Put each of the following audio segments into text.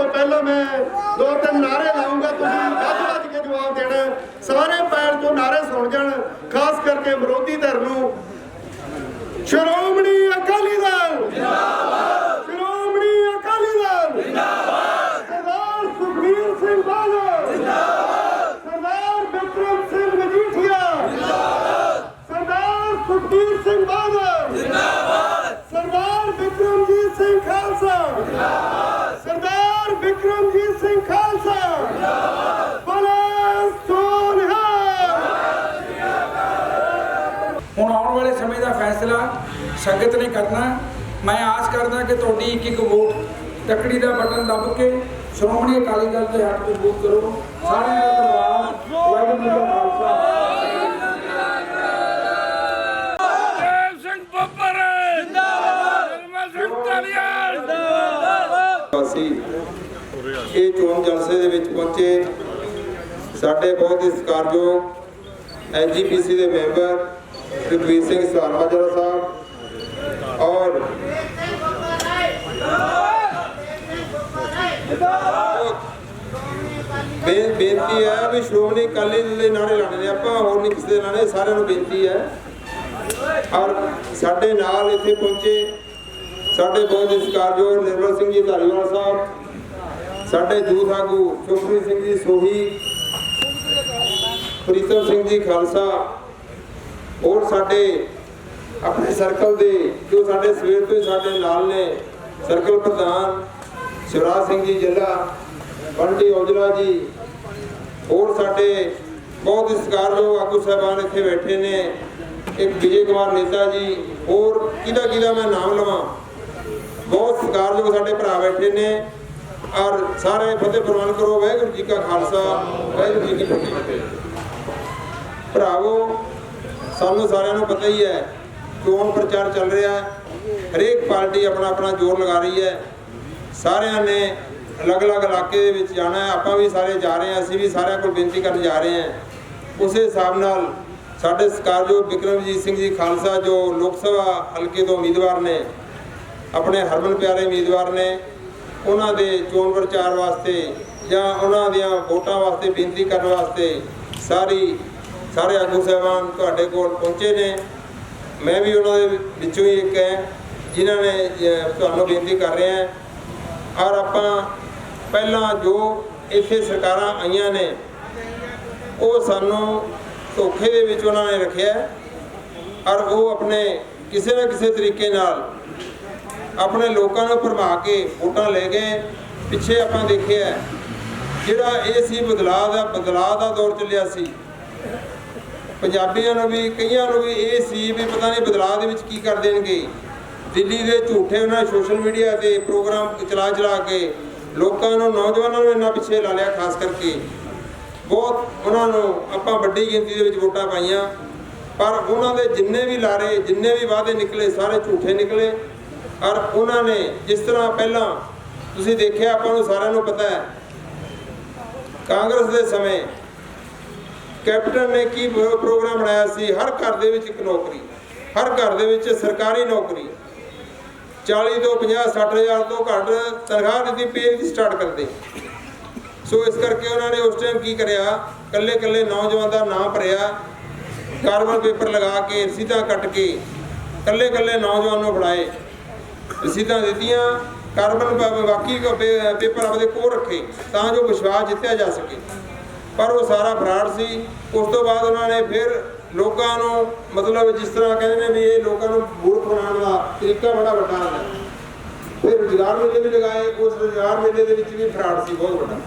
ਤੋਂ ਪਹਿਲਾਂ ਮੈਂ ਦੋ ਤਿੰਨ ਨਾਰੇ ਲਾਉਂਗਾ ਤੁਸੀਂ ਗੱਜ ਵੱਜ ਕੇ ਜਵਾਬ ਦੇਣਾ ਹੈ। ਸਾਰੇ ਪੈਰ ਤੋਂ ਨਾਰੇ ਸੁਣ ਜਾਣ ਖਾਸ ਕਰਕੇ ਵਿਰੋਧੀ ਧਿਰ ਨੂੰ ਸ਼੍ਰੋਮਣੀ ਅਕਾਲੀ ਦਲ ਜਿੰਦਾਬਾਦ ਸ਼੍ਰੋਮਣੀ ਅਕਾਲੀ ਦਲ ਜਿੰਦਾਬਾਦ ਸਰਦਾਰ ਸੁਖਬੀਰ ਸਿੰਘ ਬਾਦਲ ਜਿੰਦਾਬਾਦ ਸਰਦਾਰ ਬਿਕਰਮ ਸਿੰਘ ਮਜੀਠੀਆ ਜਿੰਦਾਬਾਦ ਸਰਦਾਰ ਸੁਖਬੀਰ ਸਿੰਘ ਬਾਦਲ ਜਿੰਦਾਬਾਦ ਸਰਦਾਰ ਬਿਕਰਮਜੀਤ ਸਿੰਘ ਖਾਲਸਾ ਜਿੰਦਾਬਾਦ ਸਰਦਾਰ ਬਿਕਰਮਜੀਤ ਸਿੰਘ ਖਾਲਸਾ ਜਿੰਦਾਬਾਦ ਬੋਲੇ ਸੋਨਿਹਾ ਹੁਣ ਆਉਣ ਵਾਲੇ ਸਮੇਂ ਦਾ ਫੈਸਲਾ ਸੰਗਤ ਨੇ ਕਰਨਾ। ਮੈਂ ਆਸ ਕਰਦਾ ਕਿ ਤੁਹਾਡੀ ਇੱਕ ਇੱਕ ਵੋਟ ਤੱਕੜੀ ਦਾ ਬਟਨ ਦੱਬ ਕੇ ਸ਼੍ਰੋਮਣੀ ਅਕਾਲੀ ਦਲ ਦੇ ਹੱਕ ਤੇ ਵੋਟ ਕਰੋ। ਸਾਰਿਆਂ ਦਾ ਧੰਨਵਾਦ। ਵਾਹਿਗੁਰੂ ਜੀ ਕਾ ਖਾਲਸਾ। ਦੇਵ ਸਿੰਘ ਬੱਬਰ। ਜਿੰਦਾਬਾਦ ਨਿਰਮਲ ਸਿੰਘ ਇਹ ਚੋਣ ਜਲਸੇ ਦੇ ਵਿੱਚ ਪਹੁੰਚੇ। ਸਾਡੇ ਬਹੁਤ ਹੀ ਸਤਿਕਾਰਯੋਗ ਐਨਜੀਪੀਸੀ ਦੇ ਮੈਂਬਰ ਰਘਵੀਰ ਸਿੰਘ ਸਵਾਰਮਾਜਰਾ ਸਾਹਿਬ ਔਰ ਬੇਨਤੀ ਹੈ ਵੀ ਸ਼੍ਰੋਮਣੀ ਅਕਾਲੀ ਦਲ ਦੇ ਨਾਰੇ ਲਾਣੇ ਨੇ ਆਪਾਂ ਹੋਰ ਨਹੀਂ ਕਿਸੇ ਦੇ ਲਾਣੇ ਸਾਰਿਆਂ ਨੂੰ ਬੇਨਤੀ ਹੈ। ਔਰ ਸਾਡੇ ਨਾਲ ਇੱਥੇ ਪਹੁੰਚੇ ਸਾਡੇ ਬਹੁਤ ਸਤਿਕਾਰਯੋਗ ਨਿਰਮਲ ਸਿੰਘ ਜੀ ਧਾਰੀਵਾਲ ਸਾਹਿਬ, ਸਾਡੇ ਜੂਥ ਆਗੂ ਚੁਪਰੀ ਸਿੰਘ ਜੀ ਸੋਹੀ, ਪ੍ਰੀਤਮ ਸਿੰਘ ਜੀ ਖਾਲਸਾ, ਔਰ ਸਾਡੇ ਆਪਣੇ ਸਰਕਲ ਦੇ ਜੋ ਸਾਡੇ ਸਵੇਰ ਤੋਂ ਹੀ ਸਾਡੇ ਨਾਲ ਨੇ ਸਰਕਲ ਪ੍ਰਧਾਨ ਸ਼ਿਵਰਾਜ ਸਿੰਘ ਜੀ ਜੱਲਾ, ਬੰਟੀ ਔਜਲਾ ਜੀ, ਹੋਰ ਸਾਡੇ ਬਹੁਤ ਹੀ ਸਤਿਕਾਰਯੋਗ ਆਗੂ ਸਾਹਿਬਾਨ ਇੱਥੇ ਬੈਠੇ ਨੇ, ਇੱਕ ਵਿਜੇ ਕੁਮਾਰ ਨੇਤਾ ਜੀ, ਹੋਰ ਕਿਹਦਾ ਕਿਹਦਾ ਮੈਂ ਨਾਮ ਲਵਾਂ? ਬਹੁਤ ਸਤਿਕਾਰਯੋਗ ਸਾਡੇ ਭਰਾ ਬੈਠੇ ਨੇ, ਔਰ ਸਾਰੇ ਫਤਿਹ ਪ੍ਰਵਾਨ ਕਰੋ, ਵਾਹਿਗੁਰੂ ਜੀ ਕਾ ਖਾਲਸਾ, ਵਾਹਿਗੁਰੂ ਜੀ ਕੀ ਫਤਿਹ। ਭਰਾਵੋ, ਸਾਨੂੰ ਸਾਰਿਆਂ ਨੂੰ ਪਤਾ ਹੀ ਹੈ ਚੋਣ ਪ੍ਰਚਾਰ ਚੱਲ ਰਿਹਾ ਹੈ। ਹਰੇਕ ਪਾਰਟੀ ਆਪਣਾ ਆਪਣਾ ਜ਼ੋਰ ਲਗਾ ਰਹੀ ਹੈ। ਸਾਰਿਆਂ ਨੇ ਅਲੱਗ-ਅਲੱਗ ਇਲਾਕੇ ਦੇ ਵਿੱਚ ਜਾਣਾ ਹੈ। ਆਪਾਂ ਵੀ ਸਾਰੇ ਜਾ ਰਹੇ ਹਾਂ, ਅਸੀਂ ਵੀ ਸਾਰਿਆਂ ਕੋਲ ਬੇਨਤੀ ਕਰਨ ਜਾ ਰਹੇ ਹਾਂ। ਉਸੇ ਹਿਸਾਬ ਨਾਲ ਸਾਡੇ ਸਤਿਕਾਰਯੋਗ ਬਿਕਰਮਜੀਤ ਸਿੰਘ ਜੀ ਖਾਲਸਾ, ਜੋ ਲੋਕ ਸਭਾ ਹਲਕੇ ਤੋਂ ਉਮੀਦਵਾਰ ਨੇ, ਆਪਣੇ ਹਰਮਨ ਪਿਆਰੇ ਉਮੀਦਵਾਰ ਨੇ, ਉਹਨਾਂ ਦੇ ਚੋਣ ਪ੍ਰਚਾਰ ਵਾਸਤੇ ਜਾਂ ਉਹਨਾਂ ਦੀਆਂ ਵੋਟਾਂ ਵਾਸਤੇ ਬੇਨਤੀ ਕਰਨ ਵਾਸਤੇ ਸਾਰੀ ਸਾਰੇ ਆਗੂ ਸਾਹਿਬਾਨ ਤੁਹਾਡੇ ਕੋਲ ਪਹੁੰਚੇ ਨੇ। ਮੈਂ ਵੀ ਉਹਨਾਂ ਦੇ ਵਿੱਚੋਂ ਹੀ ਇੱਕ ਹੈ, ਜਿਨ੍ਹਾਂ ਨੇ ਤੁਹਾਨੂੰ ਬੇਨਤੀ ਕਰ ਰਹੇ ਹਾਂ। ਔਰ ਆਪਾਂ ਪਹਿਲਾਂ ਜੋ ਇੱਥੇ ਸਰਕਾਰਾਂ ਆਈਆਂ ਨੇ, ਉਹ ਸਾਨੂੰ ਧੋਖੇ ਦੇ ਵਿੱਚ ਉਹਨਾਂ ਨੇ ਰੱਖਿਆ ਔਰ ਉਹ ਆਪਣੇ ਕਿਸੇ ਨਾ ਕਿਸੇ ਤਰੀਕੇ ਨਾਲ ਆਪਣੇ ਲੋਕਾਂ ਨੂੰ ਭਰਮਾ ਕੇ ਵੋਟਾਂ ਲੈ ਗਏ ਪਿੱਛੇ ਆਪਾਂ ਦੇਖਿਆ ਜਿਹੜਾ ਇਹ ਸੀ ਬਦਲਾਅ ਦਾ ਬਦਲਾਅ ਦਾ ਦੌਰ ਚੱਲਿਆ ਸੀ। ਪੰਜਾਬੀਆਂ ਨੂੰ ਵੀ, ਕਈਆਂ ਨੂੰ ਵੀ ਇਹ ਸੀ ਵੀ ਪਤਾ ਨਹੀਂ ਬਦਲਾਅ ਦੇ ਵਿੱਚ ਕੀ ਕਰ ਦੇਣਗੇ। ਦਿੱਲੀ ਦੇ ਝੂਠੇ ਉਹਨਾਂ ਸੋਸ਼ਲ ਮੀਡੀਆ ਤੇ ਪ੍ਰੋਗਰਾਮ ਚਲਾ ਚਲਾ ਕੇ ਲੋਕਾਂ ਨੂੰ, ਨੌਜਵਾਨਾਂ ਨੂੰ ਇੰਨਾ ਪਿੱਛੇ ਲਾ ਲਿਆ, ਖਾਸ ਕਰਕੇ। ਬਹੁਤ ਉਹਨਾਂ ਨੂੰ ਆਪਾਂ ਵੱਡੀ ਗਿਣਤੀ ਦੇ ਵਿੱਚ ਵੋਟਾਂ ਪਾਈਆਂ। ਪਰ ਉਹਨਾਂ ਦੇ ਜਿੰਨੇ ਵੀ ਲਾਰੇ, ਜਿੰਨੇ ਵੀ ਵਾਅਦੇ ਨਿਕਲੇ, ਸਾਰੇ ਝੂਠੇ ਨਿਕਲੇ। ਔਰ ਉਹਨਾਂ ਨੇ ਜਿਸ ਤਰ੍ਹਾਂ ਪਹਿਲਾਂ, ਤੁਸੀਂ ਦੇਖਿਆ ਆਪਾਂ ਨੂੰ ਸਾਰਿਆਂ ਨੂੰ ਪਤਾ ਹੈ, ਕਾਂਗਰਸ ਦੇ ਸਮੇਂ ਕੈਪਟਨ ਨੇ ਕੀ ਪ੍ਰੋਗਰਾਮ ਬਣਾਇਆ ਸੀ? ਹਰ ਘਰ ਦੇ ਵਿੱਚ ਇੱਕ ਨੌਕਰੀ। ਹਰ ਘਰ ਦੇ ਵਿੱਚ ਸਰਕਾਰੀ ਨੌਕਰੀ। 40 ਤੋਂ 50 60 ਹਜ਼ਾਰ ਤੋਂ ਘੱਟ ਤਨਖਾਹ ਦਿੱਤੀ ਪੇ ਦੀ ਸਟਾਰਟ ਕਰਦੇ। ਸੋ ਇਸ ਕਰਕੇ ਉਹਨਾਂ ਨੇ ਉਸ ਟਾਈਮ ਕੀ ਕਰਿਆ? ਕੱਲੇ ਕੱਲੇ ਨੌਜਵਾਨ ਦਾ ਨਾਮ ਭਰਿਆ। ਕਾਰਬਨ ਪੇਪਰ ਲਗਾ ਕੇ ਰਸੀਦਾਂ ਕੱਟ ਕੇ ਕੱਲੇ ਕੱਲੇ ਨੌਜਵਾਨ ਨੂੰ ਫੜਾਏ। ਰਸੀਦਾਂ ਦਿੱਤੀਆਂ। ਕਾਰਬਨ ਬਾਕੀ ਪੇਪਰ ਆਪਦੇ ਕੋਲ ਰੱਖੇ ਤਾਂ ਜੋ ਵਿਸ਼ਵਾਸ ਜਿੱਤਿਆ ਜਾ ਸਕੇ। ਪਰ ਉਹ ਸਾਰਾ ਫਰਾਡ ਸੀ। ਉਸ ਤੋਂ ਬਾਅਦ ਉਹਨਾਂ ਨੇ ਫਿਰ ਲੋਕਾਂ ਨੂੰ ਮਤਲਬ ਜਿਸ ਤਰ੍ਹਾਂ ਕਹਿੰਦੇ ਨੇ ਵੀ ਇਹ ਲੋਕਾਂ ਨੂੰ ਮੂਰਖ ਬਣਾਉਣ ਦਾ ਤਰੀਕਾ ਬੜਾ ਵੱਡਾ ਹੈ। ਫਿਰ ਰੁਜ਼ਗਾਰ ਮੇਲੇ ਵੀ ਲਗਾਏ। ਉਸ ਰੁਜ਼ਗਾਰ ਮੇਲੇ ਦੇ ਵਿੱਚ ਵੀ ਫਰਾਡ ਸੀ, ਬਹੁਤ ਵੱਡਾ।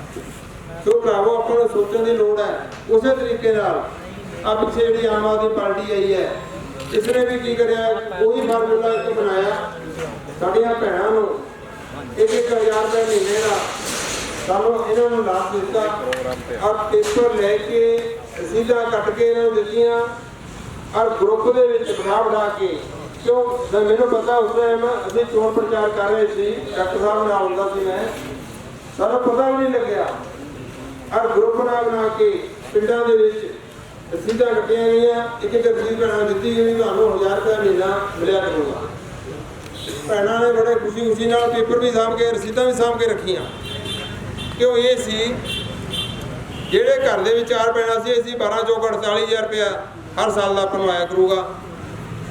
ਸੋ ਭਰਾਵੋ, ਆਪਾਂ ਨੂੰ ਸੋਚਣ ਦੀ ਲੋੜ ਹੈ। ਉਸੇ ਤਰੀਕੇ ਨਾਲ ਆ ਪਿੱਛੇ ਜਿਹੜੀ ਆਮ ਆਦਮੀ ਪਾਰਟੀ ਆਈ ਹੈ, ਇਸ ਨੇ ਵੀ ਕੀ ਕਰਿਆ? ਕੋਈ ਫਾਰਮੂਲਾ ਇੱਕ ਬਣਾਇਆ। ਸਾਡੀਆਂ ਭੈਣਾਂ ਨੂੰ ਇੱਕ ਇੱਕ ਹਜ਼ਾਰ ਰੁਪਏ ਮਹੀਨੇ ਦਾ ਸਾਨੂੰ ਇਹਨਾਂ ਨੂੰ ਲਾਭ ਦਿੱਤਾ। ਔਰ ਪੇਪਰ ਲੈ ਕੇ ਰਸੀਦਾਂ ਕੱਟ ਕੇ ਇਹਨਾਂ ਨੂੰ ਦਿੱਤੀਆਂ। ਔਰ ਗਰੁੱਪ ਦੇ ਵਿੱਚ ਬਣਾ ਬਣਾ ਕੇ। ਕਿਉਂ? ਤਾਂ ਮੈਨੂੰ ਪਤਾ ਉਸ ਟਾਈਮ ਅਸੀਂ ਚੋਣ ਪ੍ਰਚਾਰ ਕਰ ਰਹੇ ਸੀ। ਡਾਕਟਰ ਸਾਹਿਬ ਨਾਲ ਹੁੰਦਾ ਸੀ ਮੈਂ। ਸਾਨੂੰ ਪਤਾ ਵੀ ਨਹੀਂ ਲੱਗਿਆ। ਔਰ ਗਰੁੱਪ ਬਣਾ ਬਣਾ ਕੇ ਪਿੰਡਾਂ ਦੇ ਵਿੱਚ ਰਸੀਦਾਂ ਕੱਟੀਆਂ ਗਈਆਂ। ਇੱਕ ਇੱਕ ਰਸੀਦ ਭੈਣਾਂ ਨੂੰ ਦਿੱਤੀ ਗਈ ਤੁਹਾਨੂੰ 1000 ਰੁਪਏ ਮਹੀਨਾ ਮਿਲਿਆ ਕਰੂਗਾ। ਭੈਣਾਂ ਨੇ ਬੜੇ ਖੁਸ਼ੀ ਖੁਸ਼ੀ ਨਾਲ ਪੇਪਰ ਵੀ ਸਾਂਭ ਕੇ, ਰਸੀਦਾਂ ਵੀ ਸਾਂਭ ਕੇ ਰੱਖੀਆਂ। ਕਿਉਂ ਇਹ ਸੀ? ਜਿਹੜੇ ਘਰ ਦੇ ਵਿੱਚ ਚਾਰ ਪੈਣਾ ਸੀ, ਅਸੀਂ 12 ਚੌਕ 48000 ਰੁਪਇਆ ਹਰ ਸਾਲ ਦਾ ਆਪਾਂ ਨੂੰ ਆਇਆ ਕਰੂਗਾ।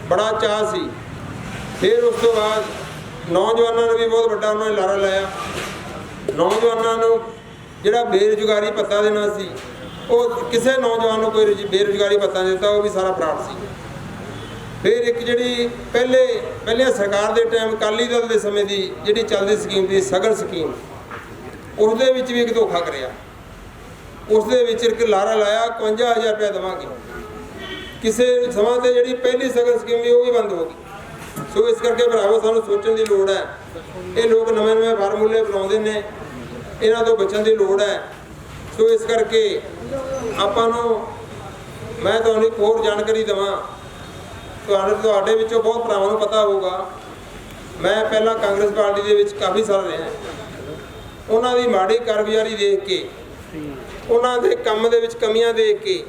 ਬੜਾ ਚਾਹ ਸੀ। ਫਿਰ ਉਸ ਤੋਂ ਬਾਅਦ ਨੌਜਵਾਨਾਂ ਨੂੰ ਵੀ ਬਹੁਤ ਵੱਡਾ ਉਹਨਾਂ ਨੇ ਲਾਰਾ ਲਾਇਆ। ਨੌਜਵਾਨਾਂ ਨੂੰ ਜਿਹੜਾ ਬੇਰੁਜ਼ਗਾਰੀ ਭੱਤਾ ਦੇਣਾ ਸੀ, ਉਹ ਕਿਸੇ ਨੌਜਵਾਨ ਨੂੰ ਕੋਈ ਬੇਰੁਜ਼ਗਾਰੀ ਭੱਤਾ ਨਹੀਂ ਦਿੱਤਾ, ਉਹ ਵੀ ਸਾਰਾ ਫਰਾਡ ਸੀ। ਫਿਰ ਇੱਕ ਜਿਹੜੀ ਪਹਿਲੇ ਪਹਿਲੇ ਸਰਕਾਰ ਦੇ ਟਾਈਮ ਅਕਾਲੀ ਦਲ ਦੇ ਸਮੇਂ ਦੀ ਜਿਹੜੀ ਚੱਲਦੀ ਸਕੀਮ ਸੀ, ਸਗਨ ਸਕੀਮ। ਉਸ ਦੇ ਵਿੱਚ ਵੀ ਇੱਕ ਧੋਖਾ ਕਰਿਆ। ਉਸ ਦੇ ਵਿੱਚ ਇੱਕ ਲਾਰਾ ਲਾਇਆ 51000 ਰੁਪਏ ਦੇਵਾਂਗੇ। ਕਿਸੇ ਸਮਾਂ ਤੇ ਜਿਹੜੀ ਪਹਿਲੀ ਸਗਨ ਸਕੀਮ ਸੀ, ਉਹ ਵੀ ਬੰਦ ਹੋ ਗਈ। ਸੋ ਇਸ ਕਰਕੇ ਭਰਾਵੋ, ਸਾਨੂੰ ਸੋਚਣ ਦੀ ਲੋੜ ਹੈ। ਇਹ ਲੋਕ ਨਵੇਂ ਨਵੇਂ ਫਾਰਮੂਲੇ ਬਣਾਉਂਦੇ ਨੇ। ਇਹਨਾਂ ਤੋਂ ਬਚਣ ਦੀ ਲੋੜ ਹੈ। ਸੋ ਇਸ ਕਰਕੇ ਆਪਾਂ ਨੂੰ ਮੈਂ ਤੁਹਾਨੂੰ ਇੱਕ ਹੋਰ ਜਾਣਕਾਰੀ ਦੇਵਾਂ। ਤੁਹਾਡੇ ਤੁਹਾਡੇ ਵਿੱਚੋਂ ਬਹੁਤ ਭਰਾਵਾਂ ਨੂੰ ਪਤਾ ਹੋਊਗਾ। ਮੈਂ ਪਹਿਲਾਂ ਕਾਂਗਰਸ ਪਾਰਟੀ ਦੇ ਵਿੱਚ ਕਾਫੀ ਸਾਲ ਰਿਹਾ। ਉਹਨਾਂ ਦੀ ਮਾੜੀ ਕਾਰਗੁਜ਼ਾਰੀ ਦੇਖ ਕੇ, ਉਹਨਾਂ ਦੇ ਕੰਮ ਦੇ ਵਿੱਚ ਕਮੀਆਂ ਦੇਖ ਕੇ,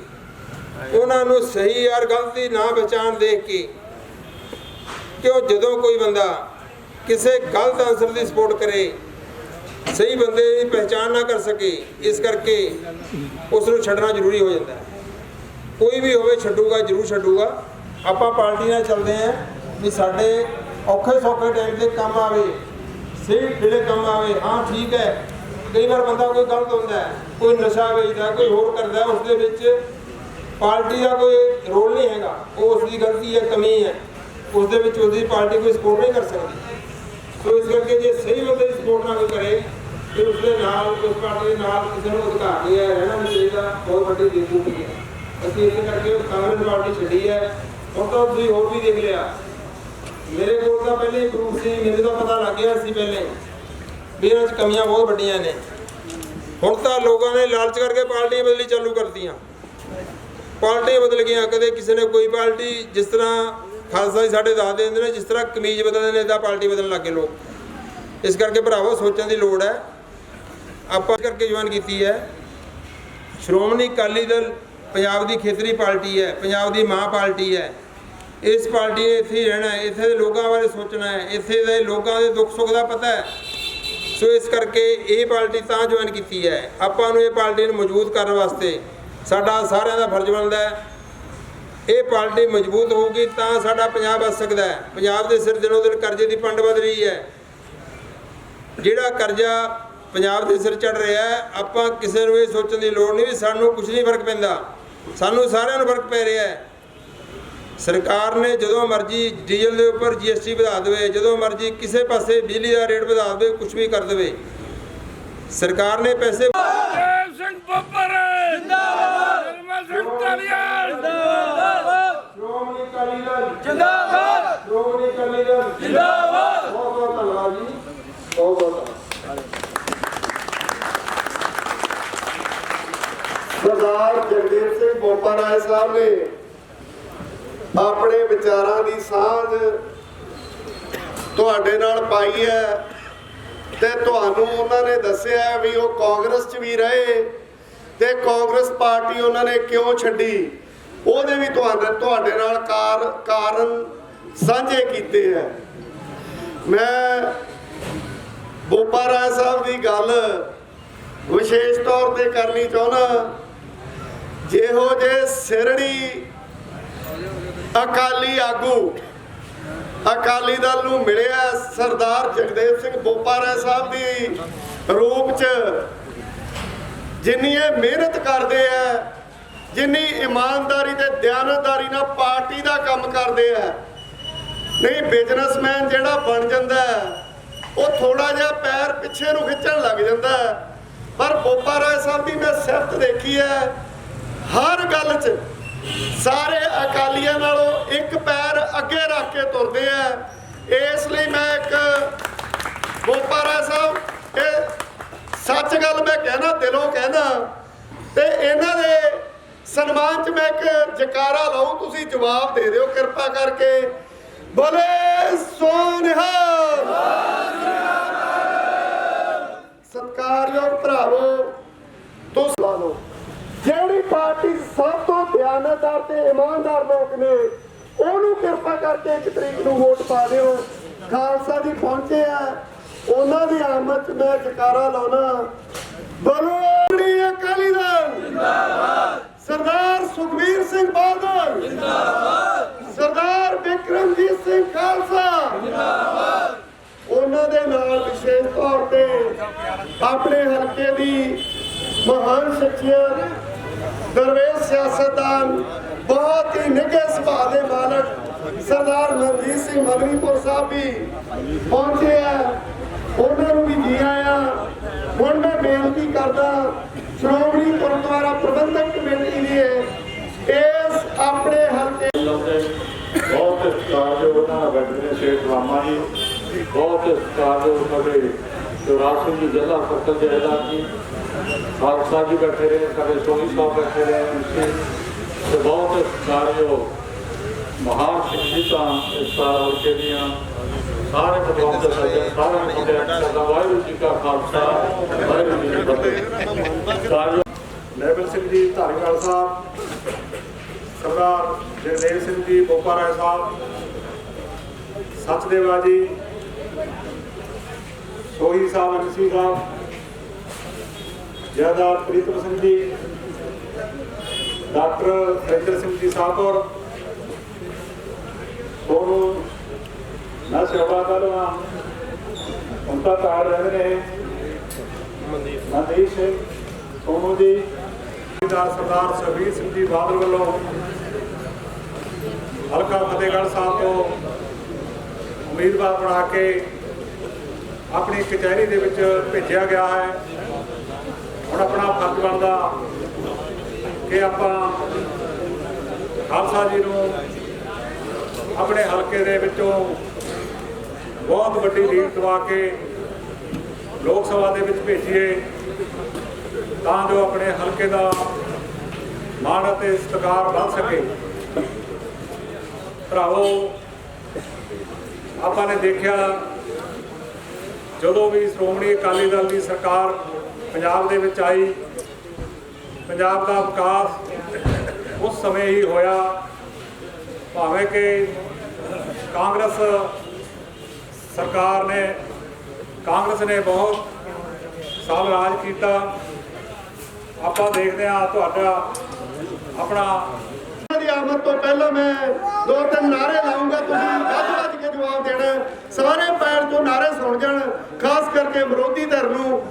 ਉਹਨਾਂ ਨੂੰ ਸਹੀ ਯਾਰ ਗਲਤੀ ਨਾ ਪਛਾਣ ਦੇਖ ਕੇ ਕਿ ਉਹ ਜਦੋਂ ਕੋਈ ਬੰਦਾ ਕਿਸੇ ਗਲਤ ਅਨਸਰ ਦੀ ਸਪੋਰਟ ਕਰੇ, ਸਹੀ ਬੰਦੇ ਦੀ ਪਹਿਚਾਣ ਨਾ ਕਰ ਸਕੇ, ਇਸ ਕਰਕੇ ਉਸ ਨੂੰ ਛੱਡਣਾ ਜ਼ਰੂਰੀ ਹੋ ਜਾਂਦਾ ਹੈ। ਕੋਈ ਵੀ ਹੋਵੇ ਛੱਡੂਗਾ, ਜ਼ਰੂਰ ਛੱਡੂਗਾ। ਆਪਾਂ ਪਾਰਟੀ ਨਾਲ ਚੱਲਦੇ ਆਂ ਵੀ ਸਾਡੇ ਔਖੇ ਸੌਖੇ ਟਾਈਮ ਤੇ ਕੰਮ ਆਵੇ। ਸਹੀ ਵੇਲੇ ਕੰਮ ਆਵੇ ਹਾਂ ਠੀਕ ਹੈ। ਕਈ ਵਾਰ ਬੰਦਾ ਕੋਈ ਗਲਤ ਹੁੰਦਾ ਹੈ ਕੋਈ ਨਸ਼ਾ ਵੇਚਦਾ ਕੋਈ ਹੋਰ ਕਰਦਾ ਹੈ, ਉਸ ਦੇ ਵਿੱਚ ਪਾਰਟੀ ਦਾ ਕੋਈ ਰੋਲ ਨਹੀਂ ਹੈਗਾ। ਉਹ ਉਸ ਦੀ ਗਲਤੀ ਹੈ ਕਮੀ ਹੈ। ਉਸ ਦੇ ਵਿੱਚ ਉਹਦੀ ਪਾਰਟੀ ਕੋਈ ਸਪੋਰਟ ਨਹੀਂ ਕਰ ਸਕਦੀ। ਸੋ ਇਸ ਕਰਕੇ ਜੇ ਸਹੀ ਬੰਦੇ ਦੀ ਸਪੋਰਟ ਨਾ ਕੋਈ ਕਰੇ ਤੇ ਉਸ ਦੇ ਨਾਲ ਉਸ ਪਾਰਟੀ ਦੇ ਨਾਲ ਕਿਸੇ ਨੂੰ ਅਧਿਕਾਰ ਨਹੀਂ ਹੈ ਰਹਿਣਾ ਨਹੀਂ ਚਾਹੀਦਾ ਬਹੁਤ ਵੱਡੀ ਬੇਵਕੂਫੀ ਹੈ। ਅਸੀਂ ਇਸ ਕਰਕੇ ਕਾਂਗਰਸ ਪਾਰਟੀ ਛੱਡੀ ਹੈ। ਹੁਣ ਤਾਂ ਤੁਸੀਂ ਹੋਰ ਵੀ ਦੇਖ ਲਿਆ। ਮੇਰੇ ਕੋਲ ਤਾਂ ਪਹਿਲੇ ਹੀ ਪ੍ਰੂਫ ਸੀ ਮੇਰੇ ਤਾਂ ਪਤਾ ਲੱਗ ਗਿਆ ਸੀ ਪਹਿਲੇ ਵੀ ਇਹਨਾਂ 'ਚ ਕਮੀਆਂ ਬਹੁਤ ਵੱਡੀਆਂ ਨੇ। ਹੁਣ ਤਾਂ ਲੋਕਾਂ ਨੇ ਲਾਲਚ ਕਰਕੇ ਪਾਰਟੀਆਂ ਬਦਲੀ ਚਾਲੂ ਕਰਤੀਆਂ। ਪਾਰਟੀਆਂ ਬਦਲ ਗਈਆਂ, ਕਦੇ ਕਿਸੇ ਨੇ ਕੋਈ ਪਾਰਟੀ ਜਿਸ ਤਰ੍ਹਾਂ ਖਾਲਸਾ ਜੀ ਸਾਡੇ ਦੱਸ ਦਿੰਦੇ ਨੇ, ਜਿਸ ਤਰ੍ਹਾਂ ਕਮੀਜ਼ ਬਦਲਦੇ ਨੇ ਤਾਂ ਪਾਰਟੀ ਬਦਲਣ ਲੱਗੇ ਲੋਕ। ਇਸ ਕਰਕੇ ਭਰਾਵੋ, ਸੋਚਣ ਦੀ ਲੋੜ ਹੈ। ਆਪਾਂ ਕਰਕੇ ਜੁਆਇਨ ਕੀਤੀ ਹੈ। ਸ਼੍ਰੋਮਣੀ ਅਕਾਲੀ ਦਲ ਪੰਜਾਬ ਦੀ ਖੇਤਰੀ ਪਾਰਟੀ ਹੈ, ਪੰਜਾਬ ਦੀ ਮਾਂ ਪਾਰਟੀ ਹੈ। ਇਸ ਪਾਰਟੀ ਨੇ ਇੱਥੇ ਹੀ ਰਹਿਣਾ ਹੈ, ਇੱਥੇ ਦੇ ਲੋਕਾਂ ਬਾਰੇ ਸੋਚਣਾ ਹੈ, ਇੱਥੇ ਦੇ ਲੋਕਾਂ ਦੇ ਦੁੱਖ ਸੁੱਖ ਦਾ ਪਤਾ ਹੈ। ਸੋ ਇਸ ਕਰਕੇ ਇਹ ਪਾਰਟੀ ਤਾਂ ਜੁਆਇਨ ਕੀਤੀ ਹੈ। ਆਪਾਂ ਨੂੰ ਇਹ ਪਾਰਟੀ ਨੂੰ ਮਜ਼ਬੂਤ ਕਰਨ ਵਾਸਤੇ ਸਾਡਾ ਸਾਰਿਆਂ ਦਾ ਫਰਜ਼ ਬਣਦਾ ਹੈ। ਇਹ ਪਾਰਟੀ ਮਜ਼ਬੂਤ ਹੋਊਗੀ ਤਾਂ ਸਾਡਾ ਪੰਜਾਬ ਬਚ ਸਕਦਾ ਹੈ। ਪੰਜਾਬ ਦੇ ਸਿਰ ਦਿਨੋਂ ਦਿਨ ਕਰਜ਼ੇ ਦੀ ਪੰਡ ਵੱਧ ਰਹੀ ਹੈ। ਜਿਹੜਾ ਕਰਜ਼ਾ ਪੰਜਾਬ ਦੇ ਸਿਰ ਚੜ ਰਿਹਾ ਹੈ, ਆਪਾਂ ਕਿਸੇ ਨੂੰ ਇਹ ਸੋਚਣ ਦੀ ਲੋੜ ਨਹੀਂ ਵੀ ਸਾਨੂੰ ਕੁਝ ਨਹੀਂ ਫ਼ਰਕ ਪੈਂਦਾ। ਸਾਨੂੰ ਸਾਰਿਆਂ ਨੂੰ ਫ਼ਰਕ ਪੈ ਰਿਹਾ ਹੈ। ਸਰਕਾਰ ਨੇ ਜਦੋਂ ਮਰਜ਼ੀ ਡੀਜ਼ਲ ਦੇ ਉੱਪਰ ਜੀਐਸਟੀ ਵਧਾ ਦੇਵੇ ਜਦੋਂ ਮਰਜ਼ੀ ਕਿਸੇ ਪਾਸੇ ਬਿਜਲੀ ਦਾ ਰੇਟ ਵਧਾ ਦੇਵੇ ਕੁਝ ਵੀ ਕਰ ਦੇਵੇ। ਸਰਕਾਰ ਨੇ ਪੈਸੇ ਦੇਵ ਸਿੰਘ ਬੱਬਰ। ਜਿੰਦਾਬਾਦ। ਨਿਰਮਲ ਸਿੰਘ ਢਾਲੀਵਾਲ ਜਿੰਦਾਬਾਦ। ਸ਼੍ਰੋਮਣੀ ਅਕਾਲੀ ਦਲ। ਜਿੰਦਾਬਾਦ। ਸ਼੍ਰੋਮਣੀ ਅਕਾਲੀ ਦਲ। ਜਿੰਦਾਬਾਦ। ਬਹੁਤ ਬਹੁਤ ਧੰਨਵਾਦ ਜੀ। ਬਹੁਤ ਬਹੁਤ ਧੰਨਵਾਦ। ਸਰਦਾਰ ਜਗਦੀਪ ਸਿੰਘ ਬੋਪਾ ਰਾਏ ਸਾਹਿਬ ਨੇ ਆਪਣੇ ਵਿਚਾਰਾਂ ਦੀ ਸਾਂਝ ਤੁਹਾਡੇ ਨਾਲ ਪਾਈ ਹੈ ਤੇ ਤੁਹਾਨੂੰ ਉਹਨਾਂ ਨੇ ਦੱਸਿਆ ਵੀ ਉਹ ਕਾਂਗਰਸ 'ਚ ਵੀ ਰਹੇ ਤੇ ਕਾਂਗਰਸ ਪਾਰਟੀ ਉਹਨਾਂ ਨੇ ਕਿਉਂ ਛੱਡੀ? ਉਹਦੇ ਵੀ ਤੁਹਾਨੂੰ ਤੁਹਾਡੇ ਨਾਲ ਕਾਰ, ਕਾਰਨ ਸਾਂਝੇ ਕੀਤੇ ਹੈ। ਮੈਂ ਬੋਪਾ ਰਾਏ ਸਾਹਿਬ ਦੀ ਗੱਲ ਵਿਸ਼ੇਸ਼ ਤੌਰ ਤੇ ਕਰਨੀ ਚਾਹੁੰਦਾ, ਜਿਹੋ ਜੇ ਸਿਰੜੀ ਅਕਾਲੀ ਆਗੂ, ਅਕਾਲੀ ਦਲ ਨੂੰ ਮਿਲਿਆ ਸਰਦਾਰ ਜਗਦੇਵ ਸਿੰਘ ਬੋਪਾ ਰਾਏ ਸਾਹਿਬ ਦੀ ਰੂਪ ਚ। ਜਿੰਨੀ ਇਹ ਮਿਹਨਤ ਕਰਦੇ ਆ, ਜਿੰਨੀ ਇਮਾਨਦਾਰੀ ਤੇ ਦਿਆਨਤਦਾਰੀ ਨਾਲ ਪਾਰਟੀ ਦਾ ਕੰਮ ਕਰਦੇ ਆ, ਨਹੀਂ ਬਿਜ਼ਨਸਮੈਨ ਜਿਹੜਾ ਬਣ ਜਾਂਦਾ ਉਹ ਥੋੜਾ ਜਿਹਾ ਪੈਰ ਪਿੱਛੇ ਨੂੰ ਖਿੱਚਣ ਲੱਗ ਜਾਂਦਾ ਪਰ ਬੋਪਾ ਰਾਏ ਸਾਹਿਬ ਦੀ ਮੈਂ ਸਿਫਤ ਦੇਖੀ ਹੈ, ਹਰ ਗੱਲ 'ਚ ਸਾਰੇ ਅਕਾਲੀਆਂ ਨਾਲੋਂ ਇੱਕ ਪੈਰ ਅੱਗੇ ਰੱਖ ਕੇ ਤੁਰਦੇ ਆ। ਇਸ ਲਈ ਮੈਂ ਇੱਕ ਬੋਪਾ ਸਾਹਿਬ, ਇਹ ਸੱਚ ਗੱਲ ਮੈਂ ਕਹਿਣਾ, ਦਿਲੋਂ ਕਹਿਣਾ, ਤੇ ਇਹਨਾਂ ਦੇ ਸਨਮਾਨ 'ਚ ਮੈਂ ਇੱਕ ਜਕਾਰਾ ਲਾਉਂ ਤੁਸੀਂ ਜਵਾਬ ਦੇ ਦਿਓ ਕਿਰਪਾ ਕਰਕੇ। ਬੋਲੇ ਸੋਨਿਹਾ ਸਤਿਕਾਰਯੋਗ ਭਰਾਵੋ ਤੁਸੀਂ ਲਾ ਲਓ ਜਿਹੜੀ ਪਾਰਟੀ ਸਭ ਤੋਂ ਦਿਆਨਤਦਾਰ ਤੇ ਇਮਾਨਦਾਰ ਲੋਕ ਨੇ, ਉਹਨੂੰ ਕਿਰਪਾ ਕਰਕੇ ਇੱਕ ਤਰੀਕ ਨੂੰ ਵੋਟ ਪਾ ਦਿਓ। ਖਾਲਸਾ ਜੀ ਪਹੁੰਚੇ ਆ। ਉਹਨਾਂ ਦੀ ਆਮਦ ਮੈਂ ਜਕਾਰਾ ਲਾਉਣਾ। ਬਲੋੜੀ ਅਕਾਲੀ ਦਲ। ਜਿੰਦਾਬਾਦ ਸਰਦਾਰ ਸੁਖਬੀਰ ਸਿੰਘ ਬਾਦਲ। ਜਿੰਦਾਬਾਦ ਸਰਦਾਰ ਬਿਕਰਮਜੀਤ ਸਿੰਘ ਖਾਲਸਾ। ਜਿੰਦਾਬਾਦ ਉਹਨਾਂ ਦੇ ਨਾਲ ਵਿਸ਼ੇਸ਼ ਤੌਰ ਤੇ ਆਪਣੇ ਹਲਕੇ ਦੀ ਮਹਾਨ ਸ਼ਖਸੀਅਤ ਦਰਵੇਸ਼ ਸਿਆਸਤਦਾਨ ਬਹੁਤ ਹੀ ਨਿੱਘੇ ਸੁਭਾਅ ਦੇ ਮਾਲਕ ਸਰਦਾਰ ਮਨਜੀਤ ਸਿੰਘ ਮਦਨੀਪੁਰ ਸਾਹਿਬ ਵੀ ਪਹੁੰਚੇ ਆ। ਉਹਨਾਂ ਨੂੰ ਵੀ ਜੀ ਆਇਆ। ਹੁਣ ਮੈਂ ਬੇਨਤੀ ਕਰਦਾ, ਸ਼੍ਰੋਮਣੀ ਗੁਰਦੁਆਰਾ ਪ੍ਰਬੰਧਕ ਕਮੇਟੀ ਦੀ ਇਸ ਆਪਣੇ ਹਲਕੇ ਬਹੁਤ ਸਤਿਕਾਰਯੋਗ ਉਹਨਾਂ ਦਾ ਬੈਠੇ ਸ਼ੇਖ ਰਾਮਾ ਜੀ। ਬਹੁਤ ਸਤਿਕਾਰਯੋਗ ਸਾਡੇ ਯੁਵਰਾਜ ਸਿੰਘ ਜੀ ਜ਼ਿਲ੍ਹਾ ਸਰਕਲ ਦੇ ਐਲਾਨ। ਜੀ ਖਾਲਸਾ ਜੀ ਬੈਠੇ ਰਹੇ, ਸਾਡੇ ਸੋਹੀ ਸਾਹਿਬ ਬੈਠੇ ਰਹੇ ਤੇ ਬਹੁਤ ਸਤਿਕਾਰਯੋਗ ਮਹਾਨ ਸਿੱਖਿਤਾਂ ਇਸ ਸਾਲ ਦੀਆਂ। ਸਾਰੇ ਪਰਿਵਾਰ ਦੇ ਸੱਜਣ ਸਾਰਿਆਂ ਨੂੰ ਮੁੰਡੇ ਵਾਹਿਗੁਰੂ ਜੀ ਕਾ ਖਾਲਸਾ, ਵਾਹਿਗੁਰੂ ਜੀ ਕੀ ਫਤਿਹ। ਸਤਿਕਾਰਯੋਗ ਲੈਵਲ ਸਿੰਘ ਜੀ, ਧਾਰੀਵਾਲ ਸਾਹਿਬ, ਸਰਦਾਰ ਜਗਦੇਵ ਸਿੰਘ ਜੀ ਬੋਪਾ ਰਾਏ ਸਾਹਿਬ ਸਚਦੇਵਾ ਜੀ, ਸੋਹੀ ਸਾਹਿਬ ਅੰਸੀ ਸਾਹਿਬ, ਜੈਦਾਰ ਪ੍ਰੀਤਮ ਸਿੰਘ ਜੀ ਡਾਕਟਰ ਹਰਿੰਦਰ ਸਿੰਘ ਜੀ ਨਾ ਸੇਵਾ ਕਰਵਾ ਉਨ੍ਹਾਂ ਤਾਰ ਰਹਿੰਦੇ ਨੇ। ਮਨਦੀਪ ਸਿੰਘ ਸੋਨੂ ਜੀ ਦਾ ਸਰਦਾਰ ਸੁਖਬੀਰ ਸਿੰਘ ਜੀ ਬਾਦਲ ਵੱਲੋਂ ਹਲਕਾ ਫਤਿਹਗੜ੍ਹ ਸਾਹਿਬ ਤੋਂ ਉਮੀਦਵਾਰ ਬਣਾ ਕੇ ਆਪਣੀ ਕਚਹਿਰੀ ਦੇ ਵਿੱਚ ਭੇਜਿਆ ਗਿਆ ਹੈ। ਹੁਣ ਆਪਣਾ ਫਰਜ਼ ਬਣਦਾ ਕਿ ਆਪਾਂ ਖਾਲਸਾ ਜੀ ਨੂੰ ਆਪਣੇ ਹਲਕੇ ਦੇ ਵਿੱਚੋਂ ਬਹੁਤ ਵੱਡੀ ਲੀਡ ਦਵਾ ਕੇ ਲੋਕ ਸਭਾ ਦੇ ਵਿੱਚ ਭੇਜੀਏ, ਤਾਂ ਜੋ ਆਪਣੇ ਹਲਕੇ ਦਾ ਮਾਣ ਅਤੇ ਸਤਿਕਾਰ ਵੱਧ ਸਕੇ। ਭਰਾਵੋ, ਆਪਾਂ ਨੇ ਦੇਖਿਆ, ਜਦੋਂ ਵੀ ਸ਼੍ਰੋਮਣੀ ਅਕਾਲੀ ਦਲ ਦੀ ਸਰਕਾਰ ਪੰਜਾਬ ਦੇ ਵਿੱਚ ਆਈ ਪੰਜਾਬ ਦਾ ਵਿਕਾਸ ਉਸ ਸਮੇਂ ਹੀ ਹੋਇਆ, ਭਾਵੇਂ ਕਿ ਕਾਂਗਰਸ ਸਰਕਾਰ ਨੇ, ਕਾਂਗਰਸ ਨੇ ਬਹੁਤ ਸਾਲ ਰਾਜ ਕੀਤਾ। ਆਪਾਂ ਦੇਖਦੇ ਹਾਂ ਤੁਹਾਡਾ ਆਪਣਾ ਦੀ ਆਮਦ ਤੋਂ ਪਹਿਲਾਂ ਮੈਂ ਦੋ ਤਿੰਨ ਨਾਰੇ ਲਾਉਂਗਾ, ਤੁਸੀਂ ਵੱਧ ਵੱਧ ਕੇ ਜਵਾਬ ਦੇਣਾ। ਸਾਰੇ ਪੈਰ ਤੋਂ ਨਾਰੇ ਸੁਣ ਜਾਣ, ਖਾਸ ਕਰਕੇ ਵਿਰੋਧੀ ਧਿਰ ਨੂੰ।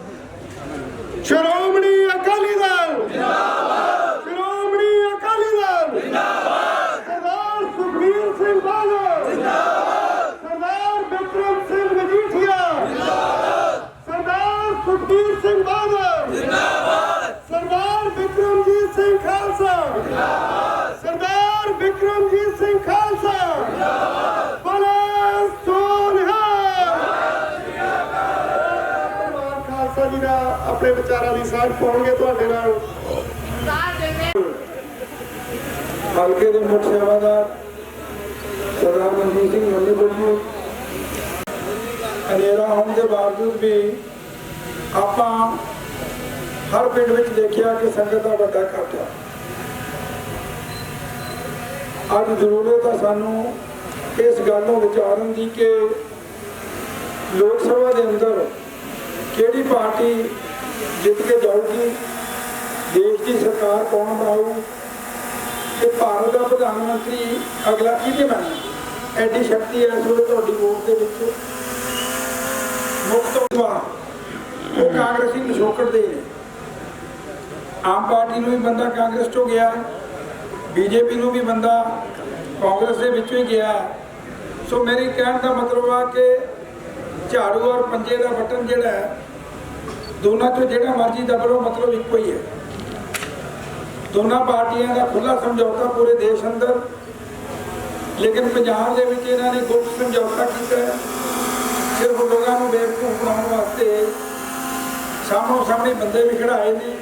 ਸ਼੍ਰੋਮਣੀ ਅਕਾਲੀ ਦਲ ਜਿੰਦਾਬਾਦ ਸ਼੍ਰੋਮਣੀ ਅਕਾਲੀ ਦਲ ਜਿੰਦਾਬਾਦ ਸਰਦਾਰ ਸੁਖਬੀਰ ਸਿੰਘ ਬਾਦਲ ਜਿੰਦਾਬਾਦ ਸਰਦਾਰ ਬਿਕਰਮ ਸਿੰਘ ਮਜੀਠੀਆ ਜਿੰਦਾਬਾਦ ਸਰਦਾਰ ਸੁਖਬੀਰ ਸਿੰਘ ਬਾਦਲ ਜਿੰਦਾਬਾਦ ਸਰਦਾਰ ਬਿਕਰਮਜੀਤ ਸਿੰਘ ਖਾਲਸਾ ਸਰਦਾਰ ਬਿਕਰਮਜੀਤ ਸਿੰਘ ਖਾਲਸਾ ਜਿੰਦਾਬਾਦ ਬੋਲੇ ਸੋਨਹਾ ਪਰਿਵਾਰ ਖਾਲਸਾ ਜੀ ਦਾ ਆਪਣੇ ਵਿਚਾਰਾਂ ਦੀ ਸਾਂਝ ਪਾਉਣਗੇ ਤੁਹਾਡੇ ਨਾਲ। ਹਲਕੇ ਦੇ ਮੁੱਖ ਸੇਵਾਦਾਰ ਸਰਦਾਰ ਮਨਜੀਤ ਸਿੰਘ ਮੰਨੀਪੁਰ ਜੀ ਹਨੇਰਾ ਹੋਣ ਦੇ ਬਾਵਜੂਦ ਵੀ ਆਪਾਂ ਹਰ ਪਿੰਡ ਵਿੱਚ ਦੇਖਿਆ ਕਿ ਸੰਗਤ ਦਾ ਵੱਡਾ ਇਕੱਠ ਹੈ। ਅੱਜ ਜ਼ਰੂਰਤ ਹੈ ਸਾਨੂੰ ਇਸ ਗੱਲ ਨੂੰ ਵਿਚਾਰਨ ਦੀ ਕਿ ਲੋਕ ਸਭਾ ਦੇ ਅੰਦਰ ਕਿਹੜੀ ਪਾਰਟੀ ਜਿੱਤ ਕੇ ਜਾਊਗੀ, ਦੇਸ਼ ਦੀ ਸਰਕਾਰ ਕੌਣ ਬਣਾਊ? ਕਿ ਭਾਰਤ ਦਾ ਪ੍ਰਧਾਨ ਮੰਤਰੀ ਅਗਲਾ ਕਿਹਦੇ ਬਣਨਾ ਐਡੀ ਸ਼ਕਤੀ ਹੈ ਇਸ ਤੁਹਾਡੀ ਵੋਟ ਦੇ ਵਿੱਚ। ਮੁੱਖ ਤੋਂ ਉਹ ਕਾਂਗਰਸੀ ਪਿਛੋਕੜ ਦੇ ਨੇ। ਆਮ ਪਾਰਟੀ ਨੂੰ ਵੀ ਬੰਦਾ ਕਾਂਗਰਸ ਚੋਂ ਗਿਆ, ਬੀਜੇਪੀ ਨੂੰ ਵੀ ਬੰਦਾ ਕਾਂਗਰਸ ਦੇ ਵਿੱਚੋਂ ਹੀ ਗਿਆ। ਸੋ ਮੇਰੇ ਕਹਿਣ ਦਾ ਮਤਲਬ ਆ ਕਿ ਝਾੜੂ ਔਰ ਪੰਜੇ ਦਾ ਬਟਨ ਜਿਹੜਾ ਹੈ ਦੋਨਾਂ ਚੋਂ ਜਿਹੜਾ ਮਰਜ਼ੀ ਦਬਲੋ ਮਤਲਬ ਇੱਕੋ ਹੀ ਹੈ। ਦੋਨਾਂ ਪਾਰਟੀਆਂ ਦਾ ਖੁੱਲਾ ਸਮਝੌਤਾ ਪੂਰੇ ਦੇਸ਼ ਅੰਦਰ। ਲੇਕਿਨ ਪੰਜਾਬ ਦੇ ਵਿੱਚ ਇਹਨਾਂ ਨੇ ਗੁਪਤ ਸਮਝੌਤਾ ਕੀਤਾ ਹੈ। ਸਿਰਫ ਲੋਕਾਂ ਨੂੰ ਬੇਵਕੂਫ ਬਣਾਉਣ ਵਾਸਤੇ ਸਾਹਮਣੇ ਸਾਹਮਣੇ ਬੰਦੇ ਵੀ ਖੜਾਏ ਨੇ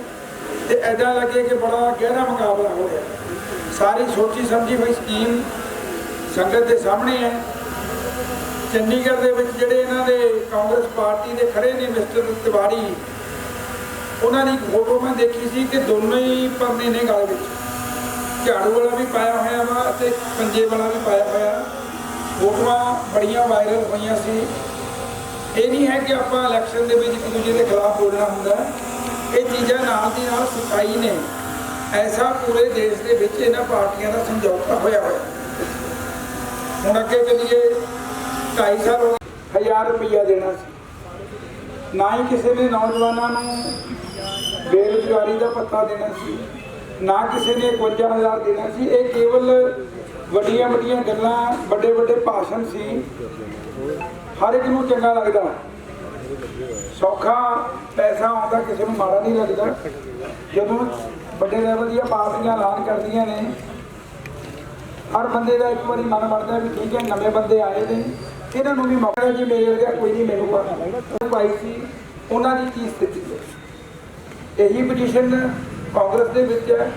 ਤੇ ਐਦਾਂ ਲੱਗੇ ਕਿ ਬੜਾ ਗਹਿਰਾ ਮੁਕਾਬਲਾ ਹੋ ਰਿਹਾ। ਸਾਰੀ ਸੋਚੀ ਸਮਝੀ ਹੋਈ ਸਕੀਮ ਸੰਗਤ ਦੇ ਸਾਹਮਣੇ ਹੈ। ਚੰਡੀਗੜ੍ਹ ਦੇ ਵਿੱਚ ਜਿਹੜੇ ਇਹਨਾਂ ਦੇ ਕਾਂਗਰਸ ਪਾਰਟੀ ਦੇ ਖੜੇ ਨੇ ਮਿਸਟਰ ਤਿਵਾੜੀ, ਉਹਨਾਂ ਦੀ ਫੋਟੋ ਮੈਂ ਦੇਖੀ ਸੀ ਕਿ ਦੋਨੋਂ ਹੀ ਪਰਨੇ ਨੇ ਗਲ ਵਿੱਚ। ਝਾੜੂ ਵਾਲਾ ਵੀ ਪਾਇਆ ਹੋਇਆ ਵਾ ਅਤੇ ਪੰਜੇ ਵਾਲਾ ਵੀ ਪਾਇਆ ਹੋਇਆ। ਫੋਟੋਆਂ ਬੜੀਆਂ ਵਾਇਰਲ ਹੋਈਆਂ ਸੀ। ਇਹ ਨਹੀਂ ਹੈ ਕਿ ਆਪਾਂ ਇਲੈਕਸ਼ਨ ਦੇ ਵਿੱਚ ਇੱਕ ਦੂਜੇ ਦੇ ਖਿਲਾਫ ਬੋਲਣਾ ਹੁੰਦਾ। ਇਹ ਚੀਜ਼ਾਂ ਨਾਲ ਦੀ ਨਾਲ ਸਚਾਈ ਨੇ। ਐਸਾ ਪੂਰੇ ਦੇਸ਼ ਦੇ ਵਿੱਚ ਇਹਨਾਂ ਪਾਰਟੀਆਂ ਦਾ ਸਮਝੌਤਾ ਹੋਇਆ ਹੋਇਆ। ਹੁਣ ਅੱਗੇ ਚੱਲੀਏ। 2.5 ਸਾਲ ਹੋ ਗਏ 1000 ਰੁਪਈਆ ਦੇਣਾ ਸੀ। ਨਾ ਹੀ ਕਿਸੇ ਨੇ ਨੌਜਵਾਨਾਂ ਨੂੰ ਬੇਰੁਜ਼ਗਾਰੀ ਦਾ ਪੱਤਾ ਦੇਣਾ ਸੀ, ਨਾ ਕਿਸੇ ਨੇ 51000 ਦੇਣਾ ਸੀ। ਇਹ ਕੇਵਲ ਵੱਡੀਆਂ ਵੱਡੀਆਂ ਗੱਲਾਂ, ਵੱਡੇ ਵੱਡੇ ਭਾਸ਼ਣ ਸੀ। ਹਰ ਇੱਕ ਨੂੰ ਚੰਗਾ ਲੱਗਦਾ। ਸੌਖਾ ਪੈਸਾ ਆਉਂਦਾ, ਕਿਸੇ ਨੂੰ ਮਾੜਾ ਨਹੀਂ ਲੱਗਦਾ। ਜਦੋਂ ਵੱਡੇ ਲੈਵਲ ਦੀਆਂ ਪਾਰਟੀਆਂ ਐਲਾਨ ਕਰਦੀਆਂ ਨੇ, ਹਰ ਬੰਦੇ ਦਾ ਇੱਕ ਵਾਰੀ ਮਨ ਬਣਦਾ ਵੀ ਠੀਕ ਹੈ, ਨਵੇਂ ਬੰਦੇ ਆਏ ਨੇ। ਇਹਨਾਂ ਨੂੰ ਵੀ ਮੌਕਾ ਹੈ ਜੀ ਮੇਰੇ ਵਰਗਾ ਕੋਈ ਨਹੀਂ ਮੈਨੂੰ ਪਤਾ। ਪਾਈ ਸੀ, ਉਹਨਾਂ ਦੀ ਕੀ ਸਥਿਤੀ ਹੈ? ਇਹੀ ਪੋਜੀਸ਼ਨ ਕਾਂਗਰਸ ਦੇ ਵਿੱਚ ਹੈ।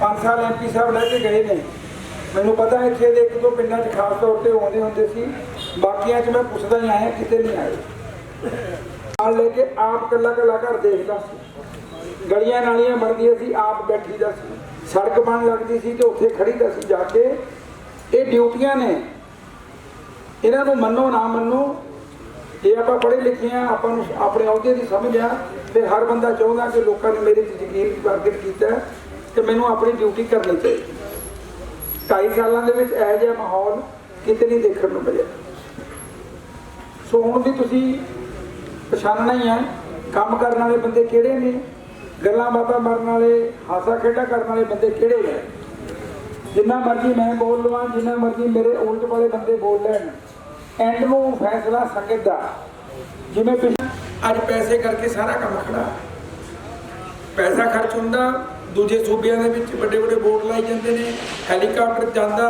5 ਸਾਲ ਐਮਪੀ ਸਾਹਿਬ ਲੈ ਕੇ ਗਏ ਨੇ। ਮੈਨੂੰ ਪਤਾ ਹੈ ਇੱਥੇ ਦੇ ਇੱਕ ਦੋ ਪਿੰਡਾਂ 'ਚ ਖਾਸ ਤੌਰ ਤੇ ਆਉਂਦੇ ਹੁੰਦੇ ਸੀ। ਬਾਕੀਆਂ 'ਚ ਮੈਂ ਪੁੱਛਦਾ ਹੀ ਆਇਆ, ਕਿਤੇ ਨਹੀਂ ਆਏ। ਨਾਲ ਲੈ ਕੇ ਆਪ ਕੱਲਾ ਕੱਲਾ ਘਰ ਦੇਖਦਾ ਸੀ। ਗਲੀਆਂ ਨਾਲੀਆਂ ਬਣਦੀਆਂ ਸੀ, ਆਪ ਬੈਠੀ ਦਾ ਸੀ। ਸੜਕ ਬਣ ਲੱਗਦੀ ਸੀ ਤੇ ਉੱਥੇ ਖੜੀਦਾ ਸੀ ਜਾ ਕੇ। ਇਹ ਡਿਊਟੀਆਂ ਨੇ। ਇਹਨਾਂ ਨੂੰ ਮੰਨੋ, ਨਾ ਮੰਨੋ, ਜੇ ਆਪਾਂ ਪੜ੍ਹੇ ਲਿਖੇ ਆ ਆਪਾਂ ਨੂੰ ਆਪਣੇ ਅਹੁਦੇ ਦੀ ਸਮਝ ਆ, ਤੇ ਹਰ ਬੰਦਾ ਚਾਹੁੰਦਾ ਕਿ ਲੋਕਾਂ ਨੇ ਮੇਰੇ ਤੇ ਯਕੀਨ ਪ੍ਰਗਟ ਕੀਤਾ ਕਿ ਮੈਨੂੰ ਆਪਣੀ ਡਿਊਟੀ ਕਰਨੀ ਚਾਹੀਦੀ ਢਾਈ ਸਾਲਾਂ ਦੇ ਵਿੱਚ ਇਹੋ ਜਿਹਾ ਮਾਹੌਲ ਕਿਤੇ ਨਹੀਂ ਦੇਖਣ ਨੂੰ ਮਿਲਿਆ। ਸੋ ਹੁਣ ਵੀ ਤੁਸੀਂ ਪਛਾਣਨਾ ਹੀ ਹੈ ਕੰਮ ਕਰਨ ਵਾਲੇ ਬੰਦੇ ਕਿਹੜੇ ਨੇ? ਗੱਲਾਂ ਬਾਤਾਂ ਮਾਰਨ ਵਾਲੇ, ਹਾਸਾ ਖੇਡਾ ਕਰਨ ਵਾਲੇ ਬੰਦੇ ਕਿਹੜੇ ਨੇ? ਜਿੰਨਾ ਮਰਜ਼ੀ ਮੈਂ ਬੋਲ ਲਵਾਂ, ਜਿੰਨਾ ਮਰਜ਼ੀ ਮੇਰੇ ਉਲਟ ਵਾਲੇ ਬੰਦੇ ਬੋਲ ਲੈਣ। ਐਂਡ ਨੂੰ ਫੈਸਲਾ ਸੰਗਤ ਦਾ ਜਿਵੇਂ ਅੱਜ ਪੈਸੇ ਕਰਕੇ ਸਾਰਾ ਕੰਮ ਖੜਾ। ਪੈਸਾ ਖਰਚ ਹੁੰਦਾ, ਦੂਜੇ ਸੂਬਿਆਂ ਦੇ ਵਿੱਚ ਵੱਡੇ ਵੱਡੇ ਬੋਰਡ ਲਾਈ ਜਾਂਦੇ ਨੇ, ਹੈਲੀਕਾਪਟਰ ਜਾਂਦਾ,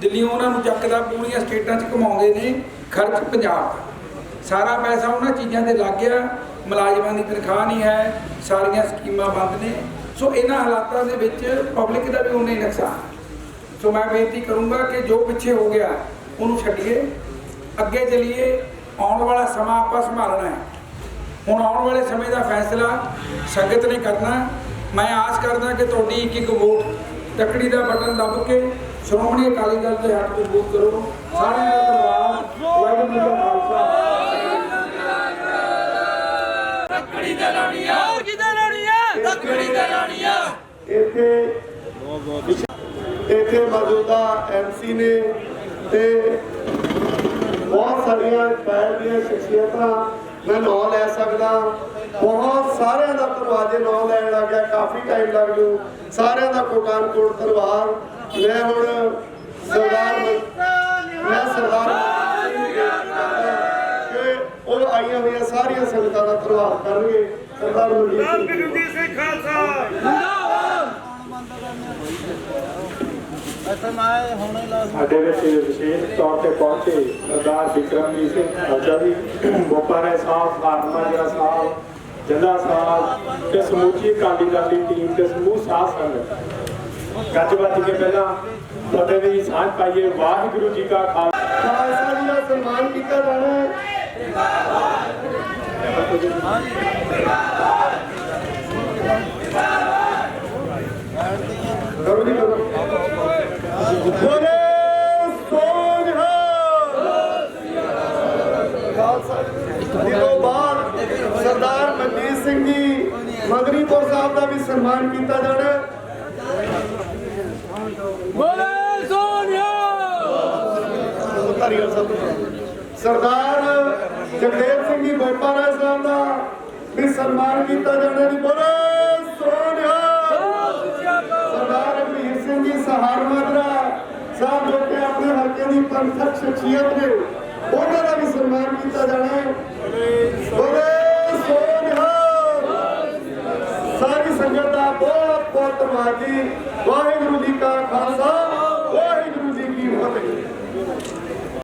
ਦਿੱਲੀੋਂ ਉਹਨਾਂ ਨੂੰ ਚੱਕਦਾ, ਪੂਰੀਆਂ ਸਟੇਟਾਂ 'ਚ ਘੁਮਾਉਂਦੇ ਨੇ, ਖਰਚ ਪੰਜਾਬ ਦਾ। ਸਾਰਾ ਪੈਸਾ ਉਹਨਾਂ ਚੀਜ਼ਾਂ ਤੇ ਲੱਗ ਗਿਆ, ਮੁਲਾਜ਼ਮਾਂ ਦੀ ਤਨਖਾਹ ਨਹੀਂ ਹੈ, ਸਾਰੀਆਂ ਸਕੀਮਾਂ ਬੰਦ ਨੇ। ਸੋ ਇਹਨਾਂ ਹਾਲਾਤਾਂ ਦੇ ਵਿੱਚ ਪਬਲਿਕ ਦਾ ਵੀ ਉਨਾ ਹੀ ਨੁਕਸਾਨ। ਸੋ ਮੈਂ ਬੇਨਤੀ ਕਰੂੰਗਾ ਕਿ ਜੋ ਪਿੱਛੇ ਹੋ ਗਿਆ, ਉਹਨੂੰ ਛੱਡੀਏ। ਅੱਗੇ ਚੱਲੀਏ ਆਉਣ ਵਾਲਾ ਸਮਾਂ ਆਪਾਂ ਸੰਭਾਲਣਾ ਹੈ। ਹੁਣ ਆਉਣ ਵਾਲੇ ਸਮੇਂ ਦਾ ਫੈਸਲਾ ਸੰਗਤ ਨੇ ਕਰਨਾ ਮੈਂ ਆਸ ਕਰਦਾ ਕਿ ਤੁਹਾਡੀ ਇੱਕ ਇੱਕ ਵੋਟ ਤੱਕੜੀ ਦਾ ਬਟਨ ਦੱਬ ਕੇ ਸ਼੍ਰੋਮਣੀ ਅਕਾਲੀ ਦਲ ਦੇ ਹੱਥ ਮਜ਼ਬੂਤ ਕਰੋ। ਸਾਰਿਆਂ ਦਾ ਧੰਨਵਾਦ। ਵਾਹਿਗੁਰੂ ਜੀ ਕਾ ਖਾਲਸਾ। ਇੱਥੇ ਇੱਥੇ ਮੌਜੂਦਾ ਐਮਸੀ ਨੇ ਤੇ ਬਹੁਤ ਸਾਰੀਆਂ ਪੈਰ ਦੀਆਂ ਸ਼ਖਸੀਅਤਾਂ ਮੈਂ ਨਾਮ ਲੈ ਸਕਦਾ। ਬਹੁਤ ਸਾਰਿਆਂ ਦਾ ਧੰਨਵਾਦ ਜੇ ਨਾਮ ਲੈਣ ਲੱਗਿਆ ਕਾਫੀ ਟਾਈਮ ਲੱਗ ਜੂ। ਸਾਰਿਆਂ ਦਾ ਕੋਟਾਨ ਕੋਟ ਧੰਨਵਾਦ ਮੈਂ ਹੁਣ ਸਰਦਾਰ ਮ- ਸਰਦਾਰ ਕਿ ਉਹ ਆਈਆਂ ਹੋਈਆਂ ਸਾਰੀਆਂ ਸੰਗਤਾਂ ਦਾ ਧੰਨਵਾਦ ਕਰਨਗੇ। ਸਰਦਾਰ ਮਨਜੀਤ ਸਿੰਘ ਸਾਡੇ ਵਿੱਚ ਵਿਸ਼ੇਸ਼ ਤੌਰ ਤੇ ਪਹੁੰਚੇ ਸਰਦਾਰ ਵਿਕਰਮਜੀਤ ਸਿੰਘ ਖਾਲਸਾ ਜੀ ਬੋਪਾਰਾ ਸਾਹਿਬ ਫਾਰਮਾਜਾ ਸਾਹਿਬ ਜੰਦਾ ਸਾਹਿਬ ਤੇ ਸਮੂਚੀ ਅਕਾਲੀ ਦਲ ਦੀ ਟੀਮ ਤੇ ਸਮੂਹ ਸਾਧ ਸੰਗਤ ਗੱਜ ਵੱਜ ਕੇ ਪਹਿਲਾਂ ਫਤਿਹ ਦੀ ਸਾਂਝ ਪਾਈਏ। ਵਾਹਿਗੁਰੂ ਜੀ ਕਾ ਖਾਲਸਾ ਜੀ ਦਾ ਸਨਮਾਨ ਕੀਤਾ ਜਾਣਾ ਹੈ। ਕਰੋ ਜੀ ਕਰੋ। ਬੋਲੇ ਬਾਅਦ ਸਰਦਾਰ ਮਨਜੀਤ ਸਿੰਘ ਜੀ ਮਦਨੀਪੁਰ ਸਾਹਿਬ ਦਾ ਵੀ ਸਨਮਾਨ ਕੀਤਾ ਜਾਣਾ। ਧਾਰੀਵਾਲ ਸਾਹਿਬ। ਸਰਦਾਰ ਜਗਦੇਵ ਸਿੰਘ ਜੀ ਬੋਪਾਰਾ ਸਾਹਿਬ ਦਾ ਵੀ ਸਨਮਾਨ ਕੀਤਾ ਜਾਣਾ ਜੀ। ਬੋਲੇ ਸੋਨਿਆ ਸਰਦਾਰ ਅਮਰੀਕ ਸਿੰਘ ਜੀ ਸਹਾਰ ਮਾਜਰਾ ਸਾਹਿਬ ਜੋ ਕਿ ਆਪਣੇ ਹਲਕੇ ਦੀ ਪੰਥਕ ਸ਼ਖਸੀਅਤ ਨੇ, ਉਹਨਾਂ ਦਾ ਵੀ ਸਨਮਾਨ ਕੀਤਾ ਜਾਣਾ ਹੈ। ਬੋਲੇ ਸੋਨਿਆ ਸਾਰੀ ਸੰਗਤ ਦਾ ਬਹੁਤ ਬਹੁਤ ਧੰਨਵਾਦ ਜੀ। ਵਾਹਿਗੁਰੂ ਜੀ ਕਾ ਖਾਲਸਾ, ਵਾਹਿਗੁਰੂ ਜੀ ਕੀ ਫਤਿਹ।